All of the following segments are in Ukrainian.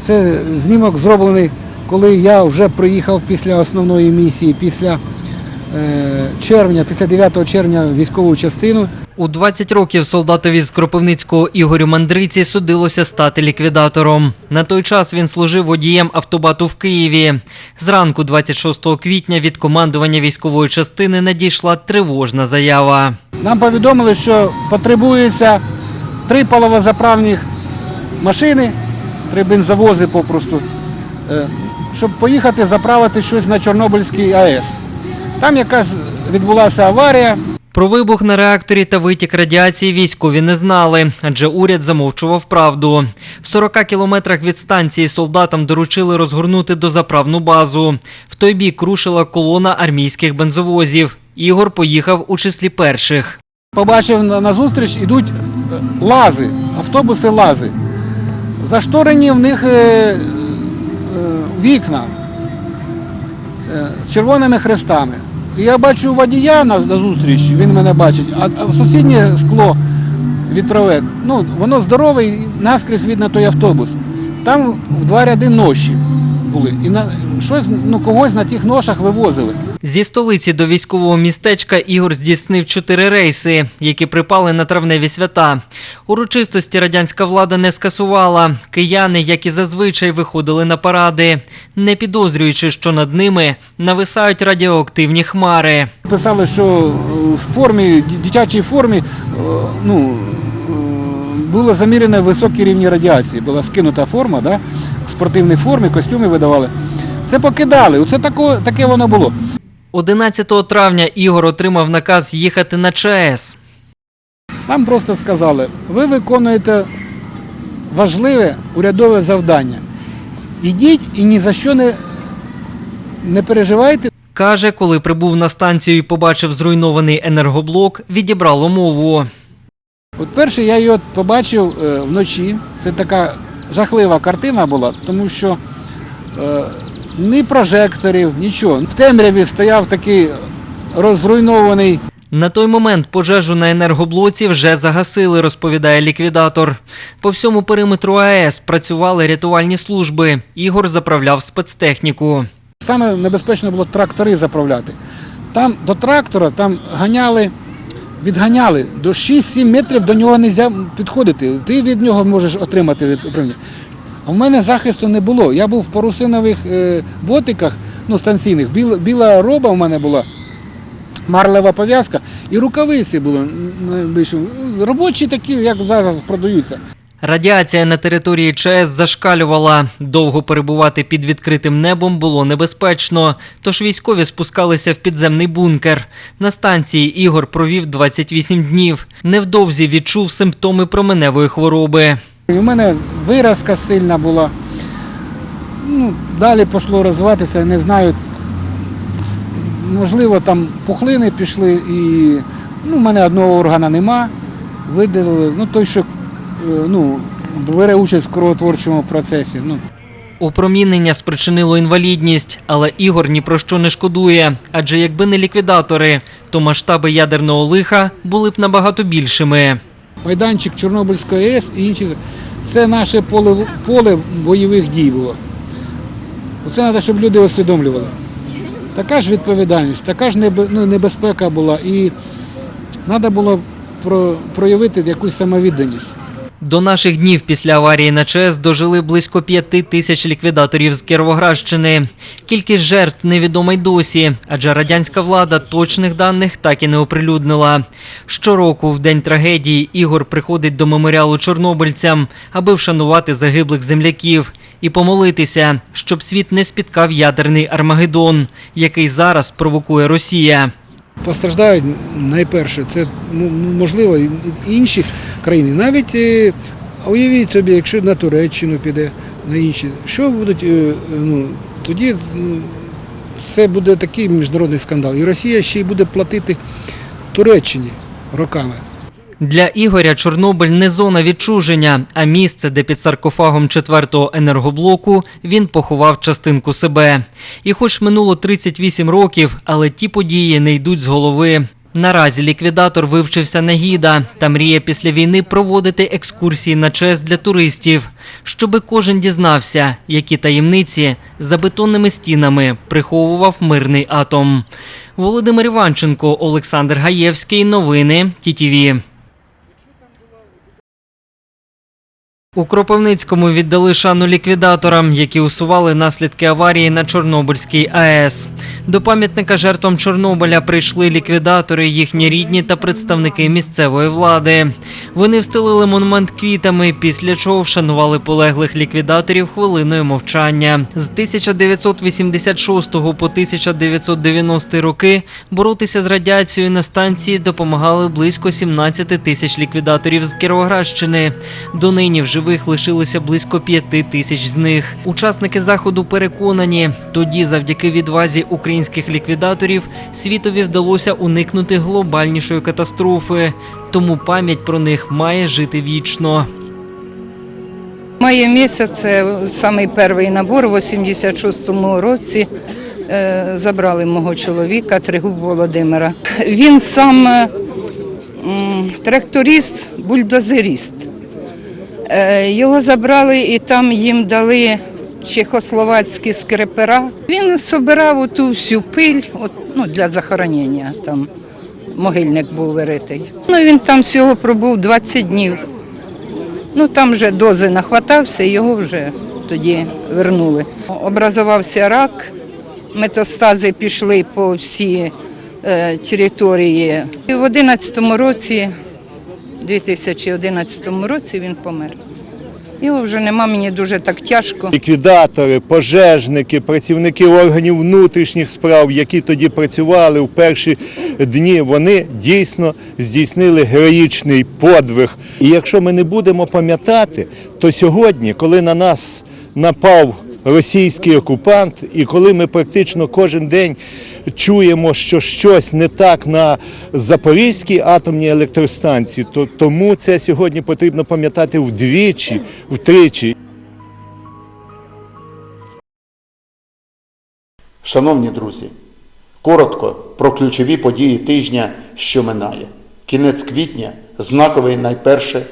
Це знімок зроблений, коли я вже приїхав після основної місії, після е, червня, після 9 червня в військову частину. У 20 років солдатові з Кропивницького Ігорю Мандриці судилося стати ліквідатором. На той час він служив водієм автобату в Києві. Зранку 26 квітня від командування військової частини надійшла тривожна заява. Нам повідомили, що потребується три паливозаправних машини, три бензовози попросту, е, щоб поїхати заправити щось на Чорнобильський АЕС. Там якась відбулася аварія, Про вибух на реакторі та витік радіації військові не знали, адже уряд замовчував правду. В 40 кілометрах від станції солдатам доручили розгорнути дозаправну базу. В той бік рушила колона армійських бензовозів. Ігор поїхав у числі перших. побачив на, на зустріч, ідуть е, лази, автобуси лази. Зашторені в них е, е, вікна е, з червоними хрестами. Я бачу водія на, зустріч, він мене бачить, а сусіднє скло вітрове, ну, воно здорове, і наскрізь видно той автобус. Там в два ряди ноші були. І на, щось, ну, когось на тих ношах вивозили. Зі столиці до військового містечка Ігор здійснив чотири рейси, які припали на травневі свята. Урочистості радянська влада не скасувала. Кияни, як і зазвичай, виходили на паради, не підозрюючи, що над ними нависають радіоактивні хмари. Писали, що в формі, дитячій формі е, ну, е, було замірено високі рівні радіації. Була скинута форма, да? в спортивній формі, костюми видавали. Це покидали. Оце тако, таке воно було. 11 травня Ігор отримав наказ їхати на ЧАЕС. Нам просто сказали, ви виконуєте важливе урядове завдання. Ідіть і ні за що не, не переживайте. Каже, коли прибув на станцію і побачив зруйнований енергоблок, відібрало мову. От перше я його побачив е, вночі. Це така жахлива картина була, тому що е, ні прожекторів, нічого. В темряві стояв такий розруйнований. На той момент пожежу на енергоблоці вже загасили, розповідає ліквідатор. По всьому периметру АЕС працювали рятувальні служби. Ігор заправляв спецтехніку. Саме небезпечно було трактори заправляти. Там до трактора там ганяли, відганяли до 6-7 метрів до нього не можна підходити. Ти від нього можеш отримати від управління. А в мене захисту не було. Я був в парусинових е, ботиках, ну, станційних. Біла, біла роба в мене була, марлева пов'язка і рукавиці були. Робочі такі, як зараз продаються. Радіація на території ЧАЕС зашкалювала. Довго перебувати під відкритим небом було небезпечно, тож військові спускалися в підземний бункер. На станції Ігор провів 28 днів. Невдовзі відчув симптоми променевої хвороби. У мене виразка сильна була. Ну, далі пішло розвиватися, не знаю. Можливо, там пухлини пішли і ну, в мене одного органа нема. Видалили. Ну, той, що е, ну, бере участь в кровотворчому процесі. Ну, Опромінення спричинило інвалідність, але Ігор ні про що не шкодує. Адже якби не ліквідатори, то масштаби ядерного лиха були б набагато більшими. Майданчик Чорнобильської АЕС і інші. Це наше поле, поле бойових дій було. Оце треба, щоб люди усвідомлювали. Така ж відповідальність, така ж ну, небезпека була. І треба було про, проявити якусь самовідданість. До наших днів після аварії на ЧАЕС дожили близько п'яти тисяч ліквідаторів з Кіровоградщини. Кількість жертв невідома й досі, адже радянська влада точних даних так і не оприлюднила. Щороку, в день трагедії, Ігор приходить до меморіалу чорнобильцям, аби вшанувати загиблих земляків і помолитися, щоб світ не спіткав ядерний Армагеддон, який зараз провокує Росія. Постраждають найперше, це можливо інші країни. Навіть е, уявіть собі, якщо на Туреччину піде, на інші, що будуть, е, ну, тоді ну, це буде такий міжнародний скандал. І Росія ще й буде платити Туреччині роками. Для Ігоря Чорнобиль не зона відчуження, а місце, де під саркофагом четвертого енергоблоку він поховав частинку себе. І хоч минуло 38 років, але ті події не йдуть з голови. Наразі ліквідатор вивчився на гіда та мріє після війни проводити екскурсії на ЧЕС для туристів, щоби кожен дізнався, які таємниці за бетонними стінами приховував мирний атом. Володимир Іванченко, Олександр Гаєвський. Новини ТІТІВІ. У Кропивницькому віддали шану ліквідаторам, які усували наслідки аварії на Чорнобильській АЕС. До пам'ятника жертвам Чорнобиля прийшли ліквідатори, їхні рідні та представники місцевої влади. Вони встелили монумент квітами, після чого вшанували полеглих ліквідаторів хвилиною мовчання. З 1986 по 1990 роки боротися з радіацією на станції допомагали близько 17 тисяч ліквідаторів з Кіровоградщини. Донині в живих лишилося близько 5 тисяч з них. Учасники заходу переконані, тоді, завдяки відвазі українських ліквідаторів, світові вдалося уникнути глобальнішої катастрофи. Тому пам'ять про них має жити вічно. Має місяць самий перший набор в 86-му році. е, Забрали мого чоловіка Тригуб Володимира. Він сам тракторист, бульдозерист. Е, Його забрали і там їм дали чехословацькі скрепера. Він збирав оту всю пиль от, ну, для захоронення. Там могильник був виритий. Ну, він там всього пробув 20 днів. Ну там вже дози нахватався, його вже тоді вернули. Образувався рак, метастази пішли по всій е, території. І в 11-му році, 2011 році він помер. Його вже нема, мені дуже так тяжко. ліквідатори, пожежники, працівники органів внутрішніх справ, які тоді працювали в перші дні, вони дійсно здійснили героїчний подвиг. І якщо ми не будемо пам'ятати, то сьогодні, коли на нас напав російський окупант, і коли ми практично кожен день чуємо, що щось не так на Запорізькій атомній електростанції, то тому це сьогодні потрібно пам'ятати вдвічі, втричі. Шановні друзі, коротко про ключові події тижня, що минає. Кінець квітня знаковий найперше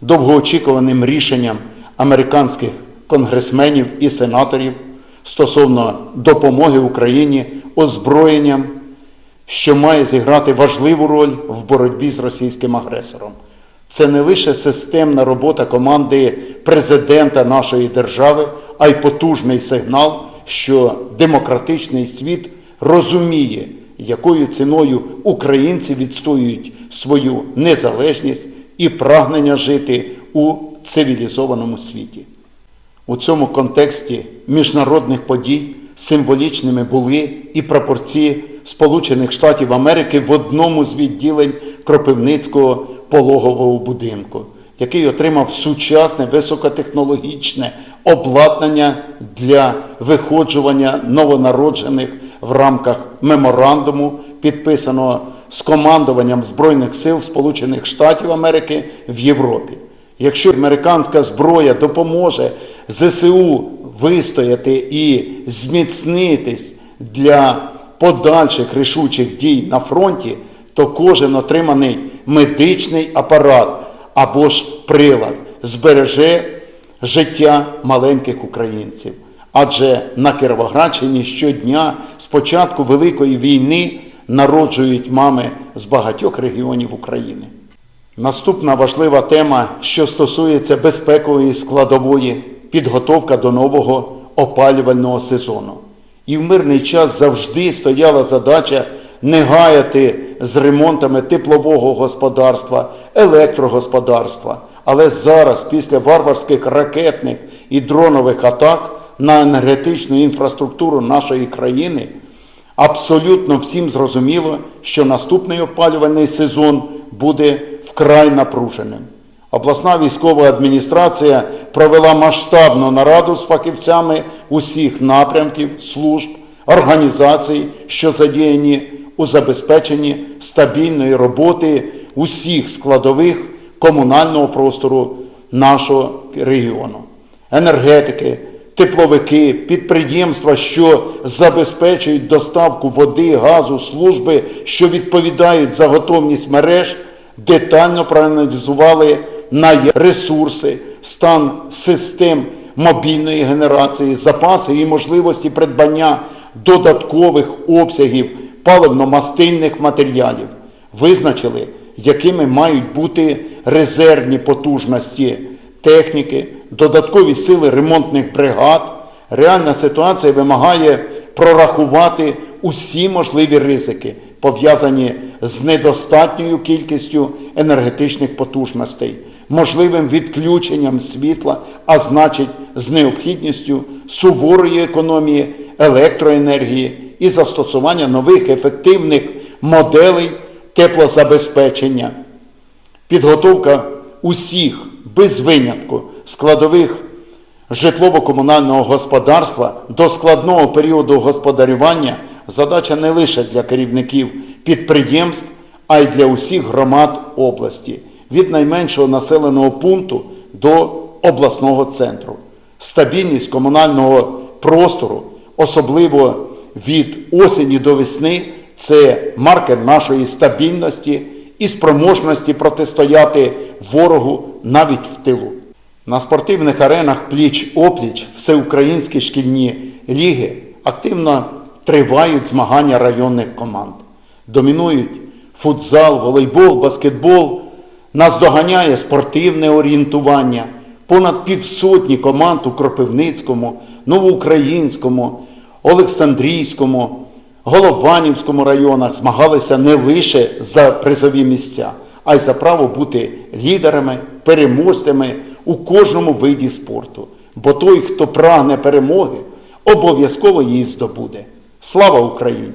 довгоочікуваним рішенням американських конгресменів і сенаторів стосовно допомоги Україні озброєнням, що має зіграти важливу роль в боротьбі з російським агресором. Це не лише системна робота команди президента нашої держави, а й потужний сигнал, що демократичний світ розуміє, якою ціною українці відстоюють свою незалежність і прагнення жити у цивілізованому світі. У цьому контексті міжнародних подій символічними були і прапорці Сполучених Штатів Америки в одному з відділень Кропивницького пологового будинку, який отримав сучасне високотехнологічне обладнання для виходжування новонароджених в рамках меморандуму, підписаного з командуванням Збройних сил Сполучених Штатів Америки в Європі. Якщо американська зброя допоможе ЗСУ вистояти і зміцнитись для подальших рішучих дій на фронті, то кожен отриманий медичний апарат або ж прилад збереже життя маленьких українців. Адже на Кіровоградщині щодня з початку Великої війни народжують мами з багатьох регіонів України. Наступна важлива тема, що стосується безпекової складової, підготовка до нового опалювального сезону. І в мирний час завжди стояла задача не гаяти з ремонтами теплового господарства, електрогосподарства. Але зараз, після варварських ракетних і дронових атак на енергетичну інфраструктуру нашої країни, Абсолютно всім зрозуміло, що наступний опалювальний сезон буде вкрай напруженим. Обласна військова адміністрація провела масштабну нараду з фахівцями усіх напрямків, служб, організацій, що задіяні у забезпеченні стабільної роботи усіх складових комунального простору нашого регіону, енергетики, тепловики, підприємства, що забезпечують доставку води, газу, служби, що відповідають за готовність мереж, детально проаналізували на ресурси, стан систем мобільної генерації, запаси і можливості придбання додаткових обсягів паливно-мастильних матеріалів. Визначили, якими мають бути резервні потужності техніки, додаткові сили ремонтних бригад. Реальна ситуація вимагає прорахувати усі можливі ризики, пов'язані з недостатньою кількістю енергетичних потужностей, можливим відключенням світла, а значить, з необхідністю суворої економії електроенергії і застосування нових ефективних моделей теплозабезпечення. Підготовка усіх без винятку складових житлово-комунального господарства до складного періоду господарювання задача не лише для керівників підприємств, а й для усіх громад області від найменшого населеного пункту до обласного центру. Стабільність комунального простору, особливо від осені до весни, це маркер нашої стабільності і спроможності протистояти ворогу навіть в тилу. На спортивних аренах пліч-опліч всеукраїнські шкільні ліги активно тривають змагання районних команд. Домінують футзал, волейбол, баскетбол. Нас доганяє спортивне орієнтування. Понад півсотні команд у Кропивницькому, Новоукраїнському, Олександрійському, Голованівському районах змагалися не лише за призові місця, а й за право бути лідерами, переможцями у кожному виді спорту. Бо той, хто прагне перемоги, обов'язково її здобуде. Слава Україні!